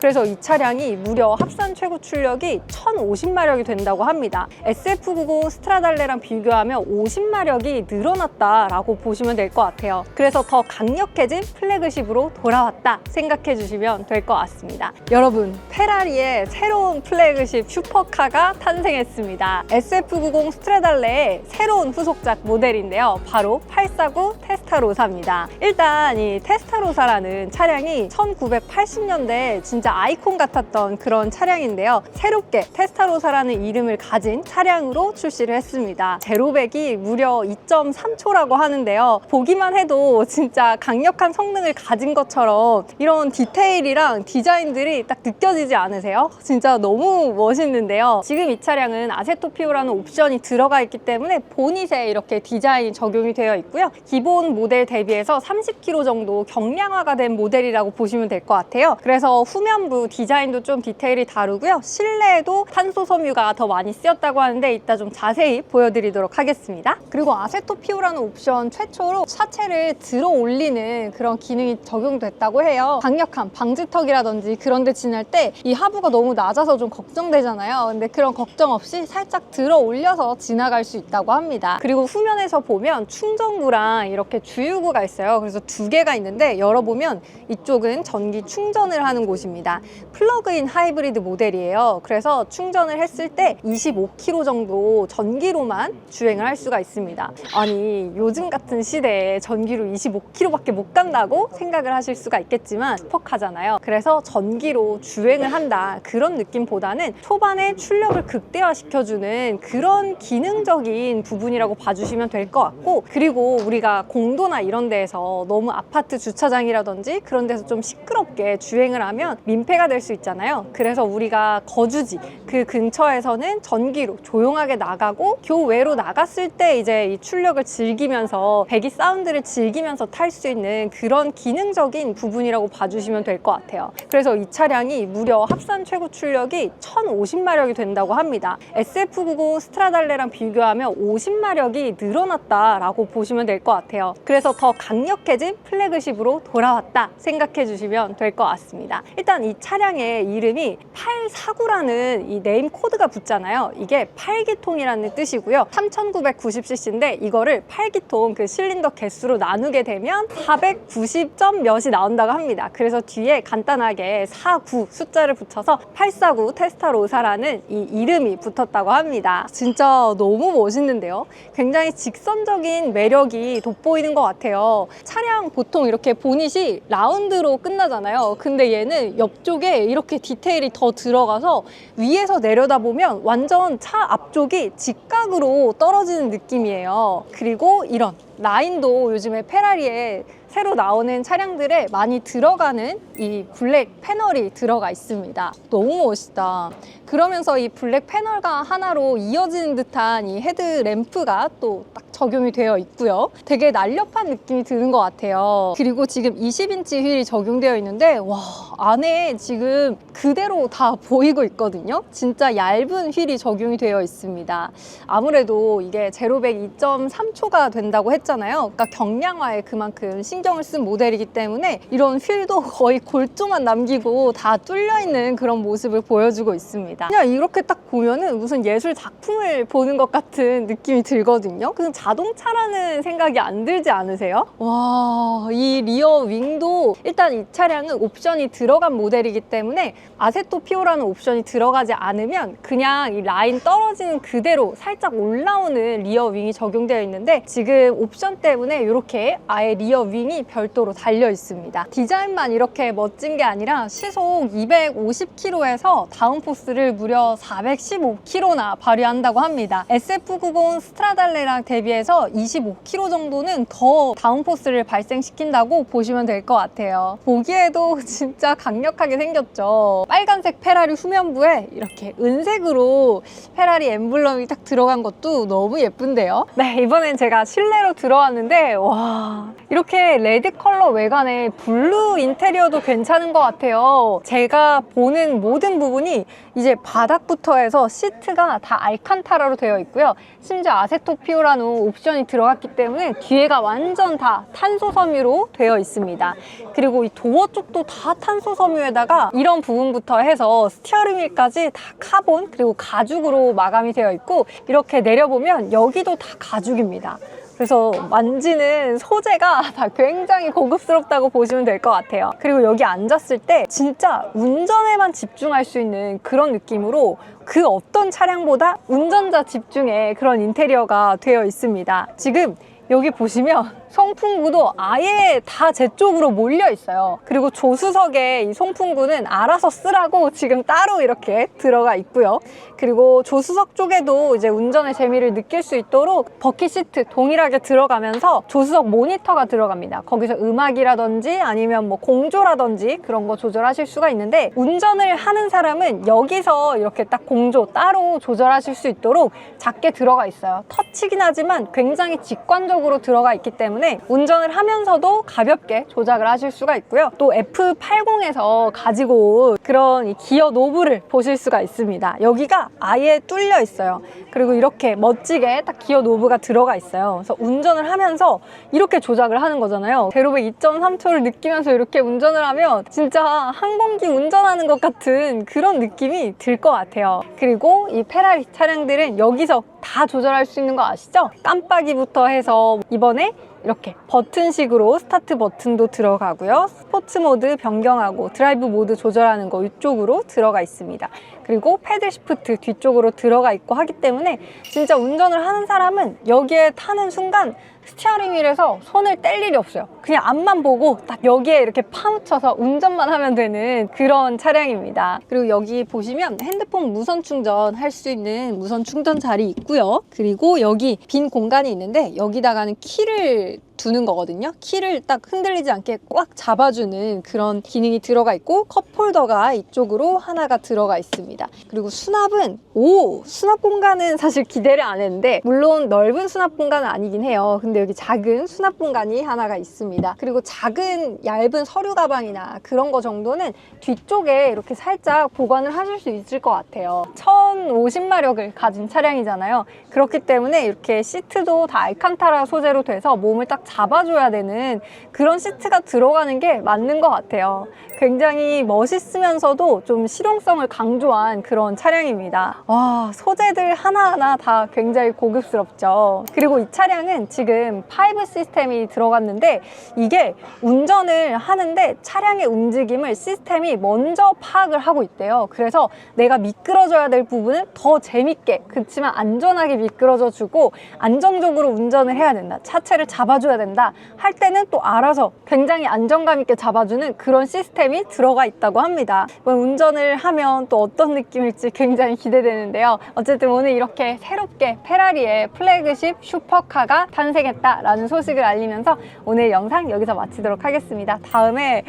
그래서 이 차량이 무려 합산 최고 출력이 1050마력이 된다고 합니다. SF90 스트라달레랑 비교하면 50마력이 늘어났다라고 보시면 될 것 같아요. 그래서 더 강력해진 플래그십으로 돌아왔다 생각해 주시면 될 것 같습니다. 여러분, 페라리의 새로운 플래그십 슈퍼카가 탄생했습니다. SF90 스트라달레의 새로운 후속작 모델인데요. 바로 849 테스타로사입니다. 일단 이 테스타로사라는 차량이 1980년대 진짜 아이콘 같았던 그런 차량인데요. 새롭게 테스타로사라는 이름을 가진 차량으로 출시를 했습니다. 제로백이 무려 2.3초라고 하는데요. 보기만 해도 진짜 강력한 성능을 가진 것처럼 이런 디테일이랑 디자인들이 딱 느껴지지 않으세요? 진짜 너무 멋있는데요. 지금 이 차량은 아세토피오라는 옵션이 들어가 있기 때문에 보닛에 이렇게 디자인이 적용이 되어 있고요. 기본 모델 대비해서 30kg 정도 경량화가 된 모델이라고 보시면 될 것 같아요. 그래서 후면 부 디자인도 좀 디테일이 다르고요. 실내에도 탄소 섬유가 더 많이 쓰였다고 하는데 이따 좀 자세히 보여드리도록 하겠습니다. 그리고 아세토 피오라는 옵션 최초로 차체를 들어 올리는 그런 기능이 적용됐다고 해요. 강력한 방지턱이라든지 그런 데 지날 때 이 하부가 너무 낮아서 좀 걱정되잖아요. 근데 그런 걱정 없이 살짝 들어 올려서 지나갈 수 있다고 합니다. 그리고 후면에서 보면 충전구랑 이렇게 주유구가 있어요. 그래서 두 개가 있는데 열어보면 이쪽은 전기 충전을 하는 곳입니다. 플러그인 하이브리드 모델이에요. 그래서 충전을 했을 때 25km 정도 전기로만 주행을 할 수가 있습니다. 아니 요즘 같은 시대에 전기로 25km밖에 못 간다고 생각을 하실 수가 있겠지만 슈퍼카잖아요. 그래서 전기로 주행을 한다 그런 느낌보다는 초반에 출력을 극대화시켜주는 그런 기능적인 부분이라고 봐주시면 될 것 같고 그리고 우리가 공도나 이런 데에서 너무 아파트 주차장이라든지 그런 데서 좀 시끄럽게 주행을 하면 민폐가 될 수 있잖아요. 그래서 우리가 거주지 그 근처에서는 전기로 조용하게 나가고 교외로 나갔을 때 이제 이 출력을 즐기면서 배기 사운드를 즐기면서 탈 수 있는 그런 기능적인 부분이라고 봐주시면 될 것 같아요. 그래서 이 차량이 무려 합산 최고 출력이 1050마력이 된다고 합니다. SF90 스트라달레랑 비교하면 50마력이 늘어났다라고 보시면 될 것 같아요. 그래서 더 강력해진 플래그십으로 돌아왔다 생각해 주시면 될 것 같습니다. 일단 이 차량의 이름이 849라는 이 네임 코드가 붙잖아요. 이게 8기통이라는 뜻이고요. 3990cc인데 이거를 8기통 그 실린더 개수로 나누게 되면 490점 몇이 나온다고 합니다. 그래서 뒤에 간단하게 49 숫자를 붙여서 849 테스타로사라는 이 이름이 붙었다고 합니다. 진짜 너무 멋있는데요. 굉장히 직선적인 매력이 돋보이는 것 같아요. 차량 보통 이렇게 보닛이 라운드로 끝나잖아요. 근데 얘는 옆 쪽에 이렇게 디테일이 더 들어가서 위에서 내려다보면 완전 차 앞쪽이 직각으로 떨어지는 느낌이에요. 그리고 이런 라인도 요즘에 페라리에 새로 나오는 차량들에 많이 들어가는 이 블랙 패널이 들어가 있습니다. 너무 멋있다. 그러면서 이 블랙 패널과 하나로 이어지는 듯한 이 헤드 램프가 또 딱 적용이 되어 있고요. 되게 날렵한 느낌이 드는 것 같아요. 그리고 지금 20인치 휠이 적용되어 있는데 와 안에 지금 그대로 다 보이고 있거든요. 진짜 얇은 휠이 적용이 되어 있습니다. 아무래도 이게 제로백 2.3초가 된다고 했잖아요. 그러니까 경량화에 그만큼 신경을 쓴 모델이기 때문에 이런 휠도 거의 골조만 남기고 다 뚫려 있는 그런 모습을 보여주고 있습니다. 그냥 이렇게 딱 보면은 무슨 예술 작품을 보는 것 같은 느낌이 들거든요. 그냥 자동차라는 생각이 안 들지 않으세요? 와, 이 리어 윙도 일단 이 차량은 옵션이 들어간 모델이기 때문에 아세토 피오라는 옵션이 들어가지 않으면 그냥 이 라인 떨어지는 그대로 살짝 올라오는 리어 윙이 적용되어 있는데 지금 옵션 때문에 이렇게 아예 리어 윙이 별도로 달려 있습니다. 디자인만 이렇게 멋진 게 아니라 시속 250km에서 다운포스를 무려 415km나 발휘한다고 합니다. SF90 스트라달레랑 대비해서 25km 정도는 더 다운포스를 발생시킨다고 보시면 될 것 같아요. 보기에도 진짜 강력하게 생겼죠. 빨간색 페라리 후면부에 이렇게 은색으로 페라리 엠블럼이 딱 들어간 것도 너무 예쁜데요. 네, 이번엔 제가 실내로 들어왔는데 와 이렇게 레드 컬러 외관에 블루 인테리어도 괜찮은 것 같아요. 제가 보는 모든 부분이 이제 바닥부터 해서 시트가 다 알칸타라로 되어 있고요. 심지어 아세토피오라는 옵션이 들어갔기 때문에 뒤에가 완전 다 탄소 섬유로 되어 있습니다. 그리고 이 도어 쪽도 다 탄소 섬유에다가 이런 부분 부분부터 해서 스티어링 휠까지 다 카본 그리고 가죽으로 마감이 되어 있고 이렇게 내려보면 여기도 다 가죽입니다. 그래서 만지는 소재가 다 굉장히 고급스럽다고 보시면 될 것 같아요. 그리고 여기 앉았을 때 진짜 운전에만 집중할 수 있는 그런 느낌으로 그 어떤 차량보다 운전자 집중의 그런 인테리어가 되어 있습니다. 지금 여기 보시면 송풍구도 아예 다 제 쪽으로 몰려 있어요. 그리고 조수석에 이 송풍구는 알아서 쓰라고 지금 따로 이렇게 들어가 있고요. 그리고 조수석 쪽에도 이제 운전의 재미를 느낄 수 있도록 버킷 시트 동일하게 들어가면서 조수석 모니터가 들어갑니다. 거기서 음악이라든지 아니면 뭐 공조라든지 그런 거 조절하실 수가 있는데 운전을 하는 사람은 여기서 이렇게 딱 공조 따로 조절하실 수 있도록 작게 들어가 있어요. 터치긴 하지만 굉장히 직관적으로 들어가 있기 때문에 운전을 하면서도 가볍게 조작을 하실 수가 있고요. 또 F80에서 가지고 온 그런 이 기어 노브를 보실 수가 있습니다. 여기가 아예 뚫려 있어요. 그리고 이렇게 멋지게 딱 기어 노브가 들어가 있어요. 그래서 운전을 하면서 이렇게 조작을 하는 거잖아요. 제로백 2.3초를 느끼면서 이렇게 운전을 하면 진짜 항공기 운전하는 것 같은 그런 느낌이 들 것 같아요. 그리고 이 페라리 차량들은 여기서 다 조절할 수 있는 거 아시죠? 깜빡이부터 해서 이번에 이렇게 버튼식으로 스타트 버튼도 들어가고요. 스포츠 모드 변경하고 드라이브 모드 조절하는 거 이쪽으로 들어가 있습니다. 그리고 패들 시프트 뒤쪽으로 들어가 있고 하기 때문에 진짜 운전을 하는 사람은 여기에 타는 순간 스티어링 휠에서 손을 뗄 일이 없어요. 그냥 앞만 보고 딱 여기에 이렇게 파묻혀서 운전만 하면 되는 그런 차량입니다. 그리고 여기 보시면 핸드폰 무선 충전 할 수 있는 무선 충전 자리 있고요. 그리고 여기 빈 공간이 있는데 여기다가는 키를 두는 거거든요. 키를 딱 흔들리지 않게 꽉 잡아주는 그런 기능이 들어가 있고 컵홀더가 이쪽으로 하나가 들어가 있습니다. 그리고 수납은 오 수납 공간은 사실 기대를 안 했는데 물론 넓은 수납 공간은 아니긴 해요. 근데 여기 작은 수납 공간이 하나가 있습니다. 그리고 작은 얇은 서류 가방이나 그런 거 정도는 뒤쪽에 이렇게 살짝 보관을 하실 수 있을 것 같아요. 1050마력을 가진 차량이잖아요. 그렇기 때문에 이렇게 시트도 다 알칸타라 소재로 돼서 몸을 딱 잡아줘야 되는 그런 시트가 들어가는 게 맞는 것 같아요. 굉장히 멋있으면서도 좀 실용성을 강조한 그런 차량입니다. 와, 소재들 하나하나 다 굉장히 고급스럽죠. 그리고 이 차량은 지금 5 시스템이 들어갔는데 이게 운전을 하는데 차량의 움직임을 시스템이 먼저 파악을 하고 있대요. 그래서 내가 미끄러져야 될 부분은 더 재밌게 그렇지만 안전하게 미끄러져 주고 안정적으로 운전을 해야 된다. 차체를 잡아줘야 된다. 할 때는 또 알아서 굉장히 안정감 있게 잡아주는 그런 시스템이 들어가 있다고 합니다. 운전을 하면 또 어떤 느낌일지 굉장히 기대되는데요. 어쨌든 오늘 이렇게 새롭게 페라리의 플래그십 슈퍼카가 탄생했다라는 소식을 알리면서 오늘 영상 여기서 마치도록 하겠습니다. 다음에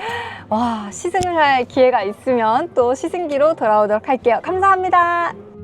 와 시승을 할 기회가 있으면 또 시승기로 돌아오도록 할게요. 감사합니다.